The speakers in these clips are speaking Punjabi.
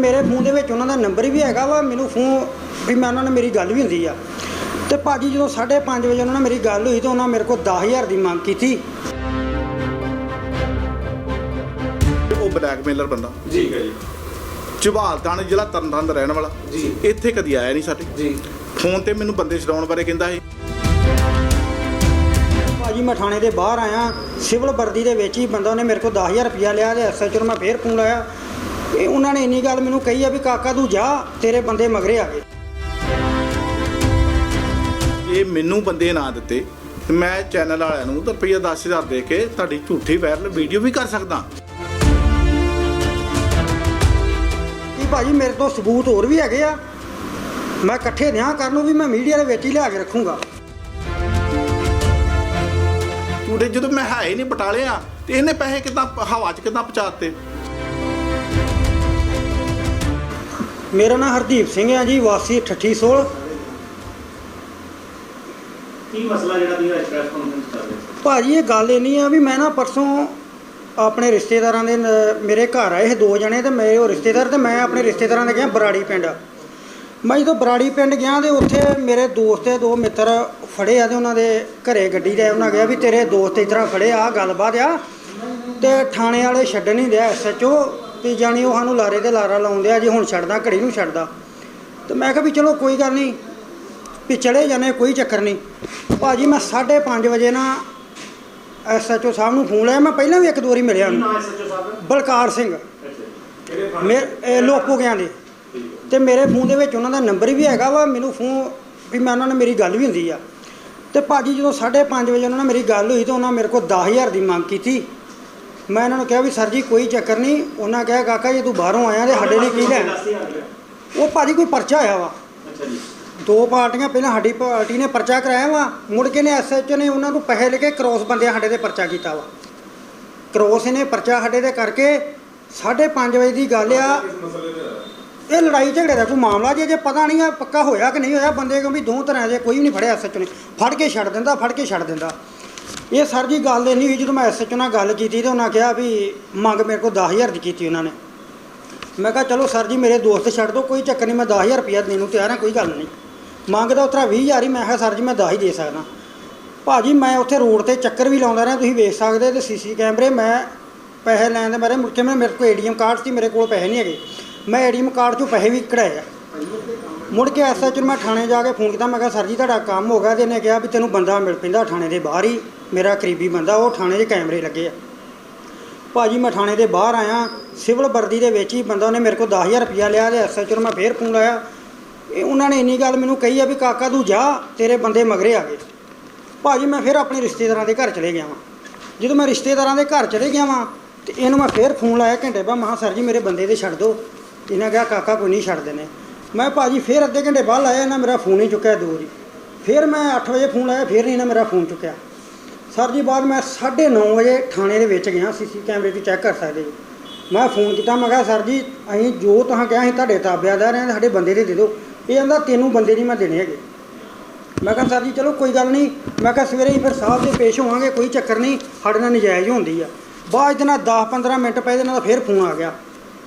ਮੇਰੇ ਫੋਨ ਦੇ ਵਿੱਚ ਉਹਨਾਂ ਦਾ ਨੰਬਰ ਵੀ ਹੈਗਾ ਵਾ ਮੈਨੂੰ ਫੋਨ ਵੀ ਮੈਂ ਉਹਨਾਂ ਨਾਲ ਮੇਰੀ ਗੱਲ ਵੀ ਹੁੰਦੀ ਆ। ਤੇ ਭਾਜੀ ਜਦੋਂ 5:30 ਵਜੇ ਉਹਨਾਂ ਨਾਲ ਮੇਰੀ ਗੱਲ ਹੋਈ ਤੇ ਉਹਨਾਂ ਮੇਰੇ ਕੋਲ 10000 ਦੀ ਮੰਗ ਕੀਤੀ। ਉਹ ਬਲੈਕਮੇਲਰ ਬੰਦਾ। ਠੀਕ ਹੈ ਜੀ ਥਾਣੇ ਜ਼ਿਲ੍ਹਾ ਤਰਨਤਾਰਨ ਦਾ ਰਹਿਣ ਵਾਲਾ। ਜੀ। ਇੱਥੇ ਕਦੀ ਆਇਆ ਨਹੀਂ ਸਾਡੇ। ਜੀ। ਫੋਨ ਤੇ ਮੈਨੂੰ ਬੰਦੇ ਛਡਾਉਣ ਬਾਰੇ ਕਹਿੰਦਾ ਸੀ। ਭਾਜੀ ਮੈਂ ਥਾਣੇ ਦੇ ਬਾਹਰ ਆਇਆ ਸਿਵਲ ਵਰਦੀ ਦੇ ਵਿੱਚ ਹੀ ਬੰਦਾ ਉਹਨੇ ਮੇਰੇ ਕੋਲ 10000 ਰੁਪਇਆ ਲਿਆ ਤੇ ਐਸਐਚਓ ਨੂੰ ਮੈਂ ਫੇਰ ਫੋਨ ਲਾਇਆ। ਇਹ ਉਹਨਾਂ ਨੇ ਇੰਨੀ ਗੱਲ ਮੈਨੂੰ ਕਹੀ ਆ ਵੀ ਕਾਕਾ ਤੂੰ ਜਾ ਤੇਰੇ ਬੰਦੇ ਮਗਰੇ ਆ ਗਏ। ਇਹ ਮੈਨੂੰ ਬੰਦੇ ਨਾ ਦਿੱਤੇ ਤੇ ਮੈਂ ਚੈਨਲ ਵਾਲਿਆਂ ਨੂੰ ਤਾਂ ਰੁਪਈਆ 10000 ਦੇ ਕੇ ਤੁਹਾਡੀ ਝੂਠੀ ਵਾਇਰਲ ਵੀਡੀਓ ਵੀ ਕਰ ਸਕਦਾ। ਕਿ ਭਾਜੀ ਮੇਰੇ ਤੋਂ ਸਬੂਤ ਹੋਰ ਵੀ ਹੈਗੇ ਆ। ਮੈਂ ਇਕੱਠੇ ਨਿਆਂ ਕਰਨ ਨੂੰ ਵੀ ਮੈਂ ਮੀਡੀਆ ਦੇ ਵਿੱਚ ਹੀ ਲਿਆ ਕੇ ਰੱਖੂੰਗਾ। ਝੂਠੇ ਜਦੋਂ ਮੈਂ ਹੈ ਹੀ ਨਹੀਂ ਬਟਾਲੇ ਆ ਤੇ ਇਹਨੇ ਪੈਸੇ ਕਿਦਾਂ ਹਵਾ 'ਚ ਕਿਦਾਂ ਪਹੁੰਚਾਤੇ ਮੇਰਾ ਨਾਮ ਹਰਦੀਪ ਸਿੰਘ ਹੈ ਜੀ ਵਾਸੀ ਠੱਠੀ ਸੋਲ। ਕੀ ਮਸਲਾ ਜਿਹੜਾ ਤੁਸੀਂ ਅੱਜ ਪ੍ਰੈਸ ਕਾਨਫਰੰਸ ਕਰ ਰਹੇ ਹੋ ਭਾਜੀ ਇਹ ਗੱਲ ਇਹ ਨਹੀਂ ਆ ਵੀ ਮੈਂ ਨਾ ਪਰਸੋਂ ਆਪਣੇ ਰਿਸ਼ਤੇਦਾਰਾਂ ਦੇ ਨ- ਮੇਰੇ ਘਰ ਆਏ ਇਹ ਦੋ ਜਣੇ ਤੇ ਮੇਰੇ ਉਹ ਰਿਸ਼ਤੇਦਾਰ ਤੇ ਮੈਂ ਆਪਣੇ ਰਿਸ਼ਤੇਦਾਰਾਂ ਦੇ ਗਿਆ ਬਰਾੜੀ ਪਿੰਡ। ਮੈਂ ਜਦੋਂ ਬਰਾੜੀ ਪਿੰਡ ਗਿਆ ਤੇ ਉੱਥੇ ਮੇਰੇ ਦੋਸਤ ਤੇ ਦੋ ਮਿੱਤਰ ਫੜੇ ਆ ਤੇ ਉਹਨਾਂ ਦੇ ਘਰੇ ਗੱਡੀ ਦੇ ਉਹਨਾਂ ਗਿਆ ਵੀ ਤੇਰੇ ਦੋਸਤ ਇਸ ਤਰ੍ਹਾਂ ਫੜੇ ਆ ਗੱਲਬਾਤ ਆ। ਤੇ ਥਾਣੇ ਵਾਲੇ ਛੱਡਣ ਨਹੀਂ ਦਿਆ ਐਸਐਚਓ ਤੇ ਜਾਣੀ ਉਹ ਸਾਨੂੰ ਲਾਰੇ ਤੇ ਲਾਰਾ ਲਾਉਂਦੇ ਆ ਜੀ ਹੁਣ ਛੱਡਦਾ ਘੜੀ ਨੂੰ ਛੱਡਦਾ। ਤੇ ਮੈਂ ਕਿਹਾ ਵੀ ਚਲੋ ਕੋਈ ਗੱਲ ਨਹੀਂ ਵੀ ਚਲੇ ਜਾਣੇ ਕੋਈ ਚੱਕਰ ਨਹੀਂ। ਭਾਜੀ ਮੈਂ 5:30 ਵਜੇ ਨਾ ਐਸਐਚਓ ਸਾਹਿਬ ਨੂੰ ਫੋਨ ਲਾਇਆ ਮੈਂ ਪਹਿਲਾਂ ਵੀ ਇੱਕ ਦੋ ਵਾਰੀ ਮਿਲਿਆ। ਉਹਨੂੰ ਬਲਕਾਰ ਸਿੰਘ। ਮੇਰੇ ਲੋਕੋ ਗਿਆ ਦੇ। ਤੇ ਮੇਰੇ ਫੋਨ ਦੇ ਵਿੱਚ ਉਹਨਾਂ ਦਾ ਨੰਬਰ ਵੀ ਹੈਗਾ ਵਾ ਮੈਨੂੰ ਫੋਨ ਵੀ ਮੈਂ ਉਹਨਾਂ ਨਾਲ ਮੇਰੀ ਗੱਲ ਵੀ ਹੁੰਦੀ ਆ। ਤੇ ਭਾਜੀ ਜਦੋਂ 5:30 ਵਜੇ ਉਹਨਾਂ ਨਾਲ ਮੇਰੀ ਗੱਲ ਹੋਈ ਤੇ ਉਹਨਾਂ ਮੇਰੇ ਕੋਲ 10000 ਦੀ ਮੰਗ ਕੀਤੀ। ਮੈਂ ਇਹਨਾਂ ਨੂੰ ਕਿਹਾ ਵੀ ਸਰ ਜੀ ਕੋਈ ਚੱਕਰ ਨਹੀਂ। ਉਹਨਾਂ ਕਿਹਾ ਕਾਕਾ ਜੇ ਤੂੰ ਬਾਹਰੋਂ ਆਇਆ ਤੇ ਸਾਡੇ ਲਈ ਕੀ ਲੈ ਦਸ ਹਜ਼ਾਰ ਰੁਪਇਆ। ਉਹ ਭਾਜੀ ਕੋਈ ਪਰਚਾ ਆਇਆ ਵਾ। ਅੱਛਾ ਜੀ। ਦੋ ਪਾਰਟੀਆਂ ਪਹਿਲਾਂ ਸਾਡੀ ਪਾਰਟੀ ਨੇ ਪਰਚਾ ਕਰਾਇਆ ਵਾ। ਮੁੜ ਕੇ ਨੇ ਐਸਐਚਓ ਨੇ ਉਹਨਾਂ ਨੂੰ ਪੈਸੇ ਲੈ ਕੇ ਕ੍ਰੋਸ ਬੰਦਿਆਂ ਸਾਡੇ ਤੇ ਪਰਚਾ ਕੀਤਾ ਵਾ। ਕ੍ਰੋਸ ਇਹਨੇ ਪਰਚਾ ਸਾਡੇ ਤੇ ਕਰਕੇ 5:30 ਵਜੇ ਦੀ ਗੱਲ ਆ। ਇਹ ਲੜਾਈ ਝਗੜੇ ਦਾ ਕੋਈ ਮਾਮਲਾ ਜੇ ਜੇ ਪਤਾ ਨਹੀਂ ਆ ਪੱਕਾ ਹੋਇਆ ਕਿ ਨਹੀਂ ਹੋਇਆ ਬੰਦੇ ਕਿਉਂ ਵੀ ਦੋ ਤਰ੍ਹਾਂ ਦੇ ਕੋਈ ਵੀ ਨਹੀਂ ਫੜਿਆ ਐਸਐਚਓ ਨੇ। ਫੜ ਕੇ ਛੱਡ ਦਿੰਦਾ ਫੜ ਕੇ ਛੱਡ ਦਿੰਦਾ। ਇਹ ਸਰ ਜੀ ਗੱਲ ਇੰਨੀ ਹੋਈ ਜਦੋਂ ਮੈਂ ਐਸਐਚਓ ਨਾਲ ਗੱਲ ਕੀਤੀ ਤੇ ਉਹਨਾਂ ਕਿਹਾ ਵੀ ਮੰਗ ਮੇਰੇ ਕੋਲ 10000 ਦੀ ਕੀਤੀ ਉਹਨਾਂ ਨੇ। ਮੈਂ ਕਿਹਾ ਚਲੋ ਸਰ ਜੀ ਮੇਰੇ ਦੋਸਤ ਛੱਡ ਦਿਓ ਕੋਈ ਚੱਕਰ ਨਹੀਂ, ਮੈਂ 10000 ਰੁਪਇਆ ਦੇਣ ਨੂੰ ਤਿਆਰ ਹਾਂ, ਕੋਈ ਗੱਲ ਨਹੀਂ। ਮੰਗਦਾ ਉਤਰਾ 20000 ਹੀ, ਮੈਂ ਕਿਹਾ ਸਰ ਜੀ ਮੈਂ 10 ਹੀ ਦੇ ਸਕਦਾ। ਭਾਜੀ ਮੈਂ ਉੱਥੇ ਰੋਡ ਤੇ ਚੱਕਰ ਵੀ ਲਾਉਂਦਾ ਰਿਹਾ, ਤੁਸੀਂ ਵੇਖ ਸਕਦੇ ਤੇ ਸੀਸੀ ਕੈਮਰੇ, ਮੈਂ ਪੈਸੇ ਲੈਣ ਦੇ ਬਾਰੇ ਮੁੜ ਕੇ ਮੈਂ, ਮੇਰੇ ਕੋਲ ਏਟੀਐਮ ਕਾਰਡ ਸੀ, ਮੇਰੇ ਕੋਲ ਪੈਸੇ ਨਹੀਂ ਹੈਗੇ। ਮੈਂ ਏਟੀਐਮ ਕਾਰਡ ਚੋਂ ਪੈਸੇ ਵੀ ਕਢਾਏ ਆ। ਮੁੜ ਕੇ ਐਸਐਚ ਨੂੰ ਮੈਂ ਥਾਣੇ ਜਾ ਕੇ ਫੋਨ ਕੀਤਾ, ਮੈਂ ਕਿਹਾ, ਸਰ ਜੀ, ਤੁਹਾਡਾ ਕੰਮ ਹੋ ਗਿਆ ਤੇ ਇਹਨੇ ਕਿਹਾ ਵੀ ਤੈਨੂੰ ਬੰਦਾ ਮਿਲ ਪੈਂਦਾ ਥਾਣੇ ਦੇ ਬਾਹਰ ਹੀ, ਮੇਰਾ ਕਰੀਬੀ ਬੰਦਾ, ਉਹ ਥਾਣੇ ਦੇ ਕੈਮਰੇ ਲੱਗੇ ਆ। ਭਾਜੀ, ਮੈਂ ਥਾਣੇ ਦੇ ਬਾਹਰ ਆਇਆ, ਸਿਵਲ ਵਰਦੀ ਦੇ ਵਿੱਚ ਹੀ ਬੰਦਾ ਉਹਨੇ ਮੇਰੇ ਕੋਲ 10000 ਰੁਪਇਆ ਲਿਆ ਤੇ ਐਸਐਚ ਨੂੰ ਮੈਂ ਫੇਰ ਫੋਨ ਲਾਇਆ। ਇਹ ਉਹਨਾਂ ਨੇ ਇੰਨੀ ਗੱਲ ਮੈਨੂੰ ਕਹੀ ਆ ਵੀ, ਕਾਕਾ, ਤੂੰ ਜਾ, ਤੇਰੇ ਬੰਦੇ ਮਗਰੇ ਆ ਗਏ। ਭਾਜੀ, ਮੈਂ ਫਿਰ ਆਪਣੇ ਰਿਸ਼ਤੇਦਾਰਾਂ ਦੇ ਘਰ ਚਲੇ ਗਿਆ ਵਾਂ। ਜਦੋਂ ਮੈਂ ਰਿਸ਼ਤੇਦਾਰਾਂ ਦੇ ਘਰ ਚਲੇ ਗਿਆ ਵਾਂ, ਤੇ ਇਹਨੂੰ ਮੈਂ ਫੇਰ ਫੋਨ ਲਾਇਆ ਘੰਟੇ ਬਾਅਦ ਮਹਾ ਸਰ ਜੀ, ਮੇਰੇ ਬੰਦੇ ਦੇ ਛੱਡ ਦਿਓ। ਇਹਨਾਂ ਕਿਹਾ, ਕਾਕਾ, ਕੋਈ ਨਹੀਂ, ਛੱਡ ਦੇਣੇ ਮੈਂ ਭਾਜੀ ਫੇਰ ਅੱਧੇ ਘੰਟੇ ਬਾਅਦ ਲਾਇਆ ਇਹਨਾਂ ਮੇਰਾ ਫੋਨ ਹੀ ਚੁੱਕਿਆ ਦੂਰ ਵਾਰੀ ਫਿਰ ਮੈਂ 8 ਵਜੇ ਫੋਨ ਲਾਇਆ, ਫਿਰ ਨਹੀਂ ਇਹਨਾਂ ਮੇਰਾ ਫੋਨ ਚੁੱਕਿਆ। ਸਰ ਜੀ, ਬਾਅਦ ਮੈਂ 9:30 ਵਜੇ ਥਾਣੇ ਦੇ ਵਿੱਚ ਗਿਆ ਸੀਸੀ ਕੈਮਰੇ ਤੇ ਚੈੱਕ ਕਰ ਸਕਦੇ ਜੀ। ਮੈਂ ਫੋਨ ਕੀਤਾ, ਮੈਂ ਕਿਹਾ, ਸਰ ਜੀ, ਅਸੀਂ ਜੋ ਤੁਸੀਂ ਕਿਹਾ ਅਸੀਂ ਤੁਹਾਡੇ ਤਾਬਿਆਦਾਰ ਹਾਂ ਸਾਡੇ ਬੰਦੇ ਦੇ ਦੇ ਦਿਓ। ਇਹ ਕਹਿੰਦਾ, ਤੈਨੂੰ ਬੰਦੇ ਨਹੀਂ ਮੈਂ ਦੇਣੇ ਹੈਗੇ। ਮੈਂ ਕਿਹਾ, ਸਰ ਜੀ, ਚਲੋ ਕੋਈ ਗੱਲ ਨਹੀਂ। ਮੈਂ ਕਿਹਾ, ਸਵੇਰੇ ਹੀ ਫਿਰ ਸਾਹਿਬ ਦੇ ਪੇਸ਼ ਹੋਵਾਂਗੇ, ਕੋਈ ਚੱਕਰ ਨਹੀਂ, ਸਾਡੇ ਨਾਲ ਨਜਾਇਜ਼ ਹੁੰਦੀ ਆ। ਬਾਅਦ ਦੇ ਨਾਲ 10-15 ਮਿੰਟ ਪਏ ਦੇ ਨਾਲ ਫਿਰ ਫੋਨ ਆ ਗਿਆ।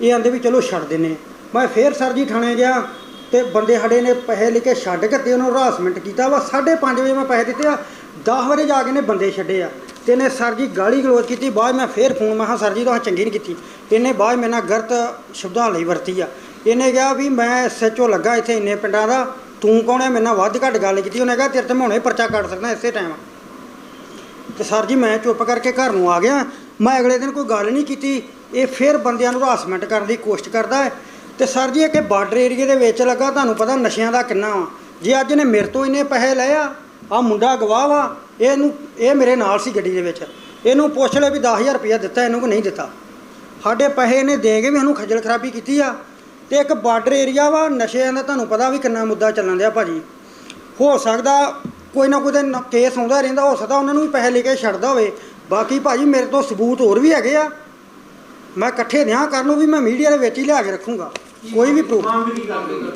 ਇਹ ਆਂਦੇ ਵੀ, ਚਲੋ, ਛੱਡ ਦਿੰਨੇ ਮੈਂ ਫਿਰ ਸਰ ਜੀ ਥਾਣੇ ਗਿਆ ਤੇ ਬੰਦੇ ਸਾਡੇ ਨੇ ਪੈਸੇ ਲੈ ਕੇ ਛੱਡ ਕੇ ਤੇ ਉਹਨੂੰ ਹਰਾਸਮੈਂਟ ਕੀਤਾ ਵਾ। 5:30 ਵਜੇ ਮੈਂ ਪੈਸੇ ਦਿੱਤੇ ਆ। 10 ਵਜੇ ਜਾ ਕੇ ਨੇ ਬੰਦੇ ਛੱਡੇ ਆ। ਤੇ ਇਹਨੇ ਸਰ ਜੀ ਗਾਲੀ ਗਲੋਚ ਕੀਤੀ। ਬਾਅਦ ਮੈਂ ਫੇਰ ਫੋਨ ਮੈਂ ਕਿਹਾ, ਸਰ ਜੀ, ਤੁਸੀਂ ਚੰਗੀ ਨਹੀਂ ਕੀਤੀ। ਇਹਨੇ ਬਾਅਦ ਮੇਰੇ ਨਾਲ ਗਲਤ ਸ਼ਬਦਾਂ ਲਈ ਵਰਤੀ ਆ। ਇਹਨੇ ਕਿਹਾ ਵੀ ਮੈਂ ਐਸਐਚਓ ਲੱਗਾ ਇੱਥੇ ਇੰਨੇ ਪਿੰਡਾਂ ਦਾ। ਤੂੰ ਕੌਣ ਹੈ ਮੇਰੇ ਨਾਲ ਵੱਧ ਘੱਟ ਗੱਲ ਕੀਤੀ। ਉਹਨੇ ਕਿਹਾ, ਤੇਰੇ ਤੇ ਮੈਂ ਹੁਣੇ ਪਰਚਾ ਕੱਢ ਸਕਦਾ ਇਸੇ ਟਾਈਮ ਤੇ ਸਰ ਜੀ, ਮੈਂ ਚੁੱਪ ਕਰਕੇ ਘਰ ਨੂੰ ਆ ਗਿਆ। ਮੈਂ ਅਗਲੇ ਦਿਨ ਕੋਈ ਗੱਲ ਨਹੀਂ ਕੀਤੀ। ਇਹ ਫਿਰ ਬੰਦਿਆਂ ਨੂੰ ਹਰਾਸਮੈਂਟ ਕਰਨ ਦੀ ਕੋਸ਼ਿਸ਼ ਕਰਦਾ ਹੈ। ਤੇ ਸਰ ਜੀ ਇਹ ਕਿ ਬਾਰਡਰ ਏਰੀਏ ਦੇ ਵਿੱਚ ਲੱਗਾ, ਤੁਹਾਨੂੰ ਪਤਾ ਨਸ਼ਿਆਂ ਦਾ ਕਿੰਨਾ ਵਾ। ਜੇ ਅੱਜ ਨੇ ਮੇਰੇ ਤੋਂ ਇੰਨੇ ਪੈਸੇ ਲਏ ਆ ਆ ਮੁੰਡਾ ਗਵਾਹ ਵਾ, ਇਹਨੂੰ, ਇਹ ਮੇਰੇ ਨਾਲ ਸੀ ਗੱਡੀ ਦੇ ਵਿੱਚ। ਇਹਨੂੰ ਪੁੱਛ ਲੈ ਵੀ 10000 ਰੁਪਇਆ ਦਿੱਤਾ, ਇਹਨੂੰ ਕਿ ਨਹੀਂ ਦਿੱਤਾ। ਸਾਡੇ ਪੈਸੇ ਇਹਨੇ ਦੇ ਕੇ ਵੀ ਸਾਨੂੰ ਖੱਜਲ ਖਰਾਬੀ ਕੀਤੀ ਆ। ਤੇ ਇੱਕ ਬਾਰਡਰ ਏਰੀਆ ਵਾ, ਨਸ਼ਿਆਂ ਦਾ ਤੁਹਾਨੂੰ ਪਤਾ ਵੀ ਕਿੰਨਾ ਮੁੱਦਾ ਚੱਲਣ ਦਿਆ ਭਾਜੀ। ਹੋ ਸਕਦਾ ਕੋਈ ਨਾ ਕੋਈ ਤਾਂ ਕੇਸ ਆਉਂਦਾ ਰਹਿੰਦਾ, ਹੋ ਸਕਦਾ ਉਹਨਾਂ ਨੂੰ ਵੀ ਪੈਸੇ ਲੈ ਕੇ ਛੱਡਦਾ ਹੋਵੇ। ਬਾਕੀ ਭਾਜੀ, ਮੇਰੇ ਤੋਂ ਸਬੂਤ ਹੋਰ ਵੀ ਹੈਗੇ ਆ। ਮੈਂ ਇਕੱਠੇ ਨਿਆਂ ਕਰਨ ਨੂੰ ਵੀ ਮੈਂ ਮੀਡੀਆ ਦੇ ਵਿੱਚ ਹੀ ਲਿਆ ਕੇ ਰੱਖੂੰਗਾ। ਕੋਈ ਵੀ ਪ੍ਰੂਫ ਮੰਗ ਕੀ ਕਰਦੇ ਹੋ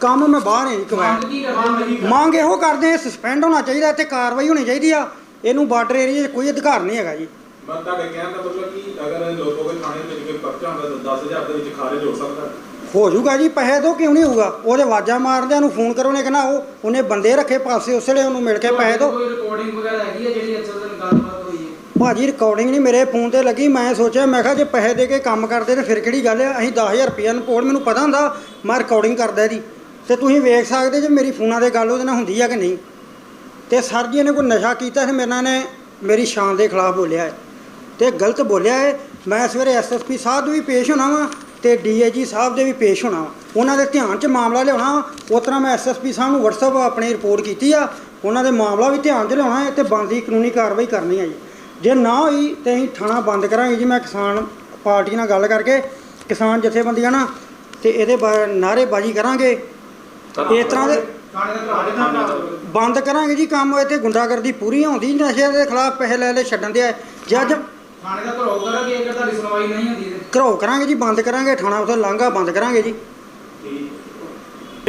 ਕੰਮ ਮੈਂ ਬਾਹਰ ਨਹੀਂ ਕਵਾਇਆ ਮੰਗ ਕੀ ਕਰਦੇ ਹੋ ਮੰਗ ਇਹੋ ਕਰਦੇ ਸਸਪੈਂਡ ਹੋਣਾ ਚਾਹੀਦਾ ਤੇ ਕਾਰਵਾਈ ਹੋਣੀ ਚਾਹੀਦੀ ਆ। ਇਹਨੂੰ ਬਾਰਡਰ ਏਰੀਆ 'ਚ ਕੋਈ ਅਧਿਕਾਰ ਨਹੀਂ ਹੈਗਾ ਜੀ। ਮੈਂ ਤੁਹਾਡੇ ਕਹਿਣ ਦਾ ਮਤਲਬ ਕਿ ਅਗਰ ਲੋਕੋ ਕੋਈ ਥਾਣੇ ਵਿੱਚ ਕੋਈ ਪਰਚਾ ਹੁੰਦਾ ਤਾਂ 10000 ਦੇ ਵਿੱਚ ਖਾਰਜ ਹੋ ਸਕਦਾ। ਹੋ ਜਾਊਗਾ ਜੀ ਪੈਸੇ ਤੋਂ ਕਿਉਂ ਨਹੀਂ ਹੋਊਗਾ? ਉਹਦੇ ਆਵਾਜ਼ਾਂ ਮਾਰਦਿਆਂ ਨੂੰ ਫੋਨ ਕਰੋ ਨੇ ਕਹਿਣਾ ਉਹ ਉਹਨੇ ਬੰਦੇ ਰੱਖੇ ਪਾਸੇ ਉਸ ਵੇਲੇ ਉਹਨੂੰ ਮਿਲ ਕੇ ਪੈਸੇ ਦੋ। ਕੋਈ ਰਿਕਾਰਡਿੰਗ ਵਗੈਰਾ ਹੈਗੀ ਹੈ ਜਿਹੜੀ ਅਸਲ ਦਿਨ ਗੱਲਬਾਤ ਹੋਈ ਹੈ ਭਾਜੀ ਰਿਕਾਰਡਿੰਗ ਨਹੀਂ ਮੇਰੇ ਫੋਨ ਤੇ ਲੱਗੀ। ਮੈਂ ਸੋਚਿਆ, ਮੈਂ ਕਿਹਾ ਜੇ ਪੈਸੇ ਦੇ ਕੇ ਕੰਮ ਕਰਦੇ ਤੇ ਫਿਰ ਕਿਹੜੀ ਗੱਲ ਹੈ ਅਸੀਂ 10000 ਰੁਪਏ ਨੂੰ ਕੋਲ, ਮੈਨੂੰ ਪਤਾ ਹੁੰਦਾ, ਮੈਂ ਰਿਕਾਰਡਿੰਗ ਕਰਦਾ ਇਹਦੀ। ਤੇ ਤੁਸੀਂ ਵੇਖ ਸਕਦੇ ਜੇ ਮੇਰੀ ਫੋਨਾਂ ਦੇ ਗੱਲ ਉਹਦੇ ਨਾਲ ਹੁੰਦੀ ਆ ਕਿ ਨਹੀਂ। ਤੇ ਸਰ ਜੀ ਨੇ ਕੋਈ ਨਸ਼ਾ ਕੀਤਾ ਤੇ ਮੇਰੇ ਨਾਲ ਨੇ ਮੇਰੀ ਸ਼ਾਨ ਦੇ ਖਿਲਾਫ ਬੋਲਿਆ ਹੈ। ਤੇ ਗਲਤ ਬੋਲਿਆ ਹੈ। ਮੈਂ ਸਵੇਰੇ ਐਸਐਸਪੀ ਸਾਹਿਬ ਦੇ ਵੀ ਪੇਸ਼ ਹੋਣਾ ਵਾਂ ਤੇ ਡੀਏਜੀ ਸਾਹਿਬ ਦੇ ਵੀ ਪੇਸ਼ ਹੋਣਾ ਵਾ। ਉਹਨਾਂ ਦੇ ਧਿਆਨ 'ਚ ਮਾਮਲਾ ਲਿਆਉਣਾ ਵਾ। ਉਸ ਤਰ੍ਹਾਂ ਮੈਂ ਐਸਐਸਪੀ ਸਾਹਿਬ ਨੂੰ WhatsApp ਆਪਣੀ ਰਿਪੋਰਟ ਕੀਤੀ ਆ। ਉਹਨਾਂ ਦੇ ਮਾਮਲਾ ਵੀ ਧਿਆਨ 'ਚ ਲਿਆਉਣਾ ਹੈ ਤੇ ਬਣਦੀ ਕਾਨੂੰਨੀ ਕਾਰਵਾਈ ਕਰਨੀ ਹੈ ਜੀ। ਜੇ ਨਾ ਹੋਈ ਤੇ ਅਸੀਂ ਥਾਣਾ ਬੰਦ ਕਰਾਂਗੇ ਜੀ ਮੈਂ ਕਿਸਾਨ ਪਾਰਟੀ ਨਾਲ ਗੱਲ ਕਰਕੇ ਕਿਸਾਨ ਜਥੇਬੰਦੀਆਂ ਨਾਲ ਤੇ ਇਹਦੇ ਬਾ- ਨਾਅਰੇਬਾਜ਼ੀ ਕਰਾਂਗੇ। ਇਸ ਤਰ੍ਹਾਂ ਦੇ ਬੰਦ ਕਰਾਂਗੇ ਜੀ ਕੰਮ ਇੱਥੇ ਗੁੰਡਾਗਰਦੀ ਪੂਰੀ ਹੁੰਦੀ ਨਸ਼ੇ ਦੇ ਖਿਲਾਫ ਪੈਸੇ ਲੈ ਲੈ ਛੱਡਣ ਦੇ ਜੇ ਅੱਜ ਥਾਣੇ ਦਾ ਘਰੋ ਕਰਾਂਗੇ ਅਗਰ ਤੁਹਾਡੀ ਸੁਣਵਾਈ ਨਹੀਂ ਹੁੰਦੀ ਤੇ। ਘਰੋ ਕਰਾਂਗੇ ਜੀ ਬੰਦ ਕਰਾਂਗੇ ਥਾਣਾ ਉਥੇ ਲਾਂਘਾ ਬੰਦ ਕਰਾਂਗੇ ਜੀ।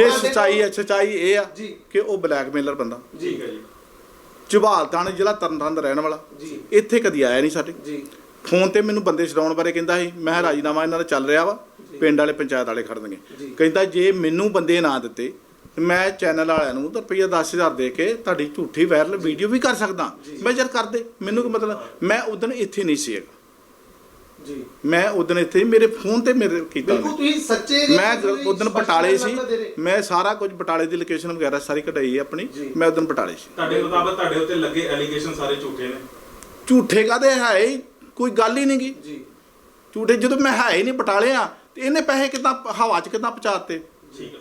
ਇਹ ਸੱਚਾਈ ਹੈ ਸੱਚਾਈ ਇਹ ਆ ਜੀ। ਕਿ ਉਹ ਬਲੈਕਮੇਲਰ ਬੰਦਾ। ਠੀਕ ਹੈ ਜੀ। ਝਬਾਲ ਥਾਣੇ ਜ਼ਿਲ੍ਹਾ ਤਰਨਤਾਰਨ ਦਾ ਰਹਿਣ ਵਾਲਾ। ਜੀ। ਇੱਥੇ ਕਦੀ ਆਇਆ ਨਹੀਂ ਸਾਡੇ। ਜੀ। ਫੋਨ ਤੇ ਮੈਨੂੰ ਬੰਦੇ ਛਡਾਉਣ ਬਾਰੇ ਕਹਿੰਦਾ ਸੀ ਮੈਂ ਰਾਜੀਨਾਮਾ ਇਹਨਾਂ ਦਾ ਚੱਲ ਰਿਹਾ ਵਾ ਪਿੰਡ ਵਾਲੇ ਪੰਚਾਇਤ ਵਾਲੇ ਖੜਨਗੇ। ਕਹਿੰਦਾ ਜੇ ਮੈਨੂੰ ਬੰਦੇ ਨਾ ਦਿੱਤੇ ਤੇ ਮੈਂ ਚੈਨਲ ਵਾਲਿਆਂ ਨੂੰ ਤਾਂ ਰੁਪਈਆ 10000 ਦੇ ਕੇ ਤੁਹਾਡੀ ਝੂਠੀ ਵਾਇਰਲ ਵੀਡੀਓ ਵੀ ਕਰ ਸਕਦਾ। ਮੈਂ ਯਾਰ ਕਰ ਦੇ ਮੈਨੂੰ ਕੀ ਮਤਲਬ? ਮੈਂ ਉਦੋਂ ਇੱਥੇ ਨਹੀਂ ਸੀ ਹੈਗਾ। ਜੀ। ਮੈਂ ਉਦੋਂ ਇੱਥੇ ਮੇਰੇ ਫੋਨ ਤੇ ਮੇਰੇ ਕੀਤਾ ਬਿਲਕੁਲ। ਤੁਸੀਂ ਸੱਚੇ ਜੇ ਮੈਂ ਉਦੋਂ ਬਟਾਲੇ ਸੀ। ਮੈਂ ਸਾਰਾ ਕੁਝ ਬਟਾਲੇ ਦੀ ਲੋਕੇਸ਼ਨ ਵਗੈਰਾ ਸਾਰੀ ਕਢਾਈ ਹੈ ਆਪਣੀ। ਮੈਂ ਉਦੋਂ ਬਟਾਲੇ ਸੀ। ਤੁਹਾਡੇ ਮੁਤਾਬਕ ਤੁਹਾਡੇ ਉੱਤੇ ਲੱਗੇ ਐਲੀਗੇਸ਼ਨ ਸਾਰੇ ਝੂਠੇ ਨੇ? ਝੂਠੇ ਕਾਦੇ ਹੈ ਹੀ ਕੋਈ ਗੱਲ ਹੀ ਨਹੀਂ ਗੀ। ਜੀ। ਝੂਠੇ ਜਦੋਂ ਮੈਂ ਹੈ ਹੀ ਨਹੀਂ ਬਟਾਲੇ ਆ ਤੇ ਇਹਨੇ ਪੈਸੇ ਕਿੱਦਾਂ ਹਵਾ 'ਚ ਕਿੱਦਾਂ ਪਹੁੰਚਾਤੇ? ਠੀਕ ਹੈ।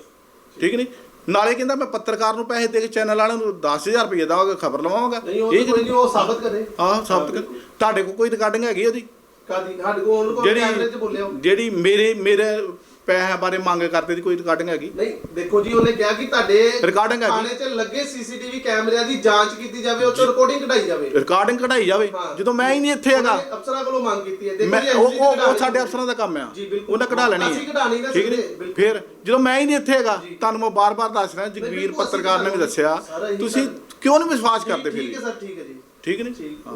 ਠੀਕ ਨਹੀਂ? ਨਾਲੇ ਕਹਿੰਦਾ ਮੈਂ ਪੱਤਰਕਾਰ ਨੂੰ ਪੈਸੇ ਦੇ ਕੇ ਚੈਨਲ ਵਾਲਿਆਂ ਨੂੰ 10000 ਰੁਪਏ ਦੇਵਾਂਗਾ ਖਬਰ ਲਵਾਵਾਂਗਾ। ਤਾਂ ਕੋਈ ਨਹੀਂ ਉਹ ਸਾਬਤ ਕਰੇ। ਆਹ ਸਾਬਤ ਕਰ। ਤੁਹਾਡੇ ਕੋਲ ਕੋਈ ਰਿਕਾਰਡਿੰਗ ਹੈਗੀ ਉਹਦੀ? ਕਾਦੀ ਸਾਡੇ ਕੋਲ ਉਹਨੂੰ ਕੋਈ ਕੈਮਰੇ 'ਚ ਜਿਹੜੀ ਬੋਲਿਆ ਉਹ। ਜਿਹੜੀ ਮੇਰੇ ਮੇਰੇ ਪੈਸਿਆਂ ਬਾਰੇ ਮੰਗ ਕਰਦੇ ਦੀ ਕੋਈ ਰਿਕਾਰਡਿੰਗ ਹੈਗੀ ਨਹੀਂ ਦੇਖੋ ਜੀ ਉਹਨੇ ਕਿਹਾ ਕਿ ਤੁਹਾਡੇ Recording ਹੈ ਜੀ। ਥਾਣੇ 'ਚ ਲੱਗੇ ਸੀਸੀਟੀਵੀ ਕੈਮਰਿਆਂ ਦੀ ਜਾਂਚ ਕੀਤੀ ਜਾਵੇ ਉਹ ਤੋਂ ਰਿਕਾਰਡਿੰਗ ਕਢਾਈ ਜਾਵੇ ਰਿਕਾਰਡਿੰਗ ਕਢਾਈ ਜਾਵੇ ਹਾਂ। ਜਦੋਂ ਮੈਂ ਹੀ ਨਹੀਂ ਇੱਥੇ ਹੈਗਾ ਅਫਸਰਾਂ ਕੋਲੋਂ ਮੰਗ ਕੀਤੀ ਹੈ ਦੇਖੋ ਜੀ ਉਹ ਉਹ- ਸਾਡੇ ਹੈ। ਅਫਸਰਾਂ ਦਾ ਕੰਮ ਆ। ਉਹਨਾਂ ਕਢਾ ਲੈਣੀ ਕਢਾਣੀ ਨਾ ਠੀਕ ਬਿਲਕੁਲ। ਫਿਰ ਜਦੋਂ ਮੈਂ ਹੀ ਨਹੀਂ ਇੱਥੇ ਹੈਗਾ। ਤੁਹਾਨੂੰ ਮੈਂ ਬਾਰ-ਬਾਰ ਦੱਸ ਰਿਹਾ ਜਗਵੀਰ ਪੱਤਰਕਾਰ ਨੇ ਵੀ ਦੱਸਿਆ ਤੁਸੀਂ ਕਿਉਂ ਨਹੀਂ ਵਿਸ਼ਵਾਸ ਕਰਦੇ ਠੀਕ ਫਿਰ ਹੈ ਸਰ ਠੀਕ ਹੈ ਜੀ ਠੀਕ ਨਹੀਂ ਠੀਕ ਹਾਂ।